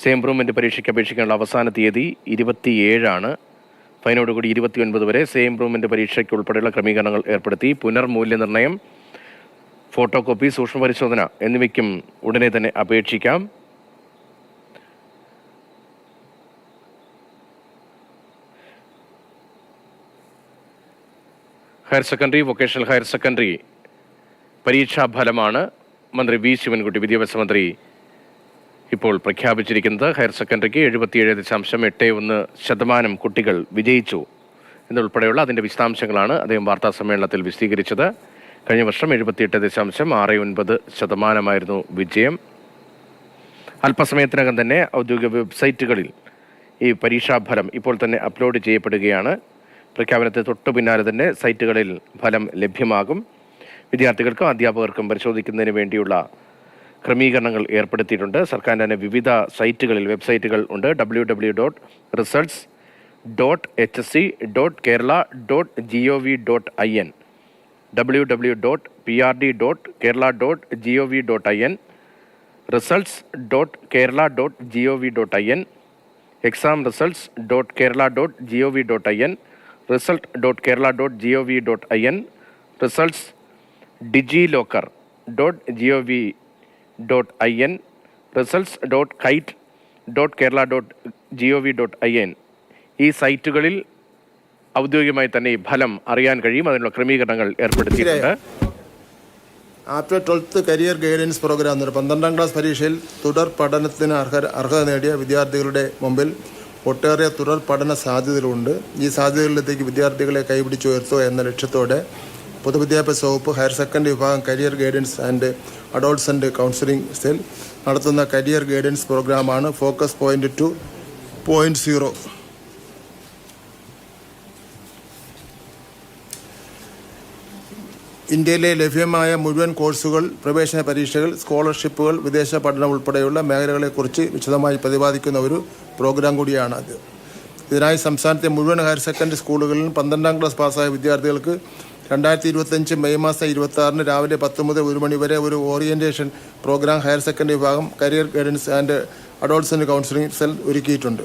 Say improvement പരീക്ഷയ്ക്ക് അപേക്ഷിക്കാനുള്ള അവസാന തീയതി ഇരുപത്തിയേഴാണ്. ഫൈനോടുകൂടി ഇരുപത്തിയൊൻപത് വരെ സെയിം ഇംപ്രൂവ്മെന്റ് പരീക്ഷയ്ക്ക് ഉൾപ്പെടെയുള്ള ക്രമീകരണങ്ങൾ ഏർപ്പെടുത്തി. പുനർമൂല്യനിർണയം ഫോട്ടോ കോപ്പി സൂക്ഷ്മ പരിശോധന എന്നിവയ്ക്കും ഉടനെ തന്നെ അപേക്ഷിക്കാം. Higher secondary vocational higher secondary പരീക്ഷാ ഫലമാണ് മന്ത്രി വി. ശിവൻകുട്ടി വിദ്യാഭ്യാസ മന്ത്രി ഇപ്പോൾ പ്രഖ്യാപിച്ചിരിക്കുന്നത് ഹയർ സെക്കൻഡറിക്ക് എഴുപത്തിയേഴ് ദശാംശം എട്ട് ഒന്ന് ശതമാനം കുട്ടികൾ വിജയിച്ചു എന്നുൾപ്പെടെയുള്ള അതിന്റെ വിശദാംശങ്ങളാണ് അദ്ദേഹം വാർത്താ സമ്മേളനത്തിൽ വിശദീകരിച്ചത്. കഴിഞ്ഞ വർഷം എഴുപത്തിയെട്ട് ദശാംശം ആറ് ഒൻപത് ശതമാനമായിരുന്നു വിജയം. അല്പസമയത്തിനകം തന്നെ ഔദ്യോഗിക വെബ്സൈറ്റുകളിൽ ഈ പരീക്ഷാഫലം ഇപ്പോൾ തന്നെ അപ്ലോഡ് ചെയ്യപ്പെടുകയാണ്. പ്രഖ്യാപനത്തെ തൊട്ടു പിന്നാലെ തന്നെ സൈറ്റുകളിൽ ഫലം ലഭ്യമാകും. വിദ്യാർത്ഥികൾക്കും അധ്യാപകർക്കും പരിശോധിക്കുന്നതിന് വേണ്ടിയുള്ള ക്രമീകരണങ്ങൾ ഏർപ്പെടുത്തിയിട്ടുണ്ട്. സർക്കാരിന്റെ തന്നെ വിവിധ സൈറ്റുകളിൽ വെബ്സൈറ്റുകൾ ഉണ്ട്. W W dot results dot H S C dot Kerala dot G O V dot I N W W dot P R D dot Kerala dot G O V dot I N results dot Kerala dot G O V dot I N exam results dot Kerala dot G O V dot I N result dot Kerala dot G O V dot I N results DigiLocker dot G O V dot I N results dot KITE dot Kerala dot G O V dot I N ഈ സൈറ്റുകളിൽ ഔദ്യോഗികമായി തന്നെ ഈ ഫലം അറിയാൻ കഴിയും. അതിനുള്ള ക്രമീകരണങ്ങൾ ഏർപ്പെടുത്തിയിട്ടുണ്ട്. After twelfth career guidance programme എന്നൊരു പന്ത്രണ്ടാം ക്ലാസ് പരീക്ഷയിൽ തുടർ പഠനത്തിന് അർഹ അർഹത നേടിയ വിദ്യാർത്ഥികളുടെ മുമ്പിൽ ഒട്ടേറെ തുടർ പഠന സാധ്യതകളുണ്ട്. ഈ സാധ്യതകളിലേക്ക് വിദ്യാർത്ഥികളെ കൈപിടിച്ചുയർത്തുക എന്ന ലക്ഷ്യത്തോടെ പൊതുവിദ്യാഭ്യാസ വകുപ്പ് ഹയർ സെക്കൻഡറി വിഭാഗം career guidance and adolescent counselling cell നടത്തുന്ന കരിയർ ഗൈഡൻസ് പ്രോഗ്രാമാണ് focus point two point zero. ഇന്ത്യയിലെ ലഭ്യമായ മുഴുവൻ കോഴ്സുകൾ പ്രവേശന പരീക്ഷകൾ സ്കോളർഷിപ്പുകൾ വിദേശ പഠനം ഉൾപ്പെടെയുള്ള മേഖലകളെക്കുറിച്ച് വിശദമായി പ്രതിപാദിക്കുന്ന ഒരു പ്രോഗ്രാം കൂടിയാണ് ഇതിനായി സംസ്ഥാനത്തെ മുഴുവൻ ഹയർ സെക്കൻഡറി സ്കൂളുകളിലും പന്ത്രണ്ടാം ക്ലാസ് പാസ്സായ വിദ്യാർത്ഥികൾക്ക് രണ്ടായിരത്തി ഇരുപത്തഞ്ച് മെയ് മാസം ഇരുപത്തി ആറിന് രാവിലെ പത്ത് മുതൽ ഒരു മണി വരെ ഒരു ഓറിയന്റേഷൻ പ്രോഗ്രാം ഹയർ സെക്കൻഡറി വിഭാഗം കരിയർ ഗൈഡൻസ് ആൻഡ് അഡോൾട്ട്സിന് കൗൺസിലിംഗ് സെൽ ഒരുക്കിയിട്ടുണ്ട്.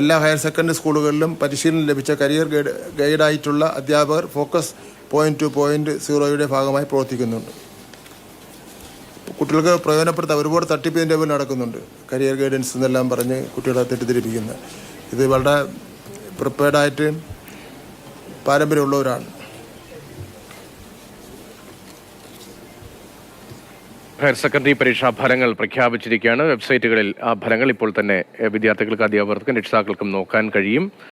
എല്ലാ ഹയർ സെക്കൻഡറി സ്കൂളുകളിലും പരിശീലനം ലഭിച്ച കരിയർ ഗൈഡ് ഗൈഡായിട്ടുള്ള അധ്യാപകർ ഫോക്കസ് പോയിന്റ് ടു പോയിന്റ് സീറോയുടെ ഭാഗമായി പ്രവർത്തിക്കുന്നുണ്ട്. കുട്ടികൾക്ക് പ്രയോജനപ്പെടുത്താൻ ഒരുപാട് തട്ടിപ്പിന്റെ പേരിൽ നടക്കുന്നുണ്ട്. കരിയർ ഗൈഡൻസ് എന്നെല്ലാം പറഞ്ഞ് കുട്ടികളെ തെറ്റിദ്ധരിപ്പിക്കുന്നത് ഇത് വളരെ പ്രിപ്പയർഡായിട്ട് പാരമ്പര്യമുള്ളവരാണ്. ഹയർ സെക്കൻഡറി പരീക്ഷാ ഫലങ്ങൾ പ്രഖ്യാപിച്ചിരിക്കുകയാണ്. വെബ്സൈറ്റുകളിൽ ആ ഫലങ്ങൾ ഇപ്പോൾ തന്നെ വിദ്യാർത്ഥികൾക്കും അധ്യാപകർക്കും രക്ഷിതാക്കൾക്കും നോക്കാൻ കഴിയും.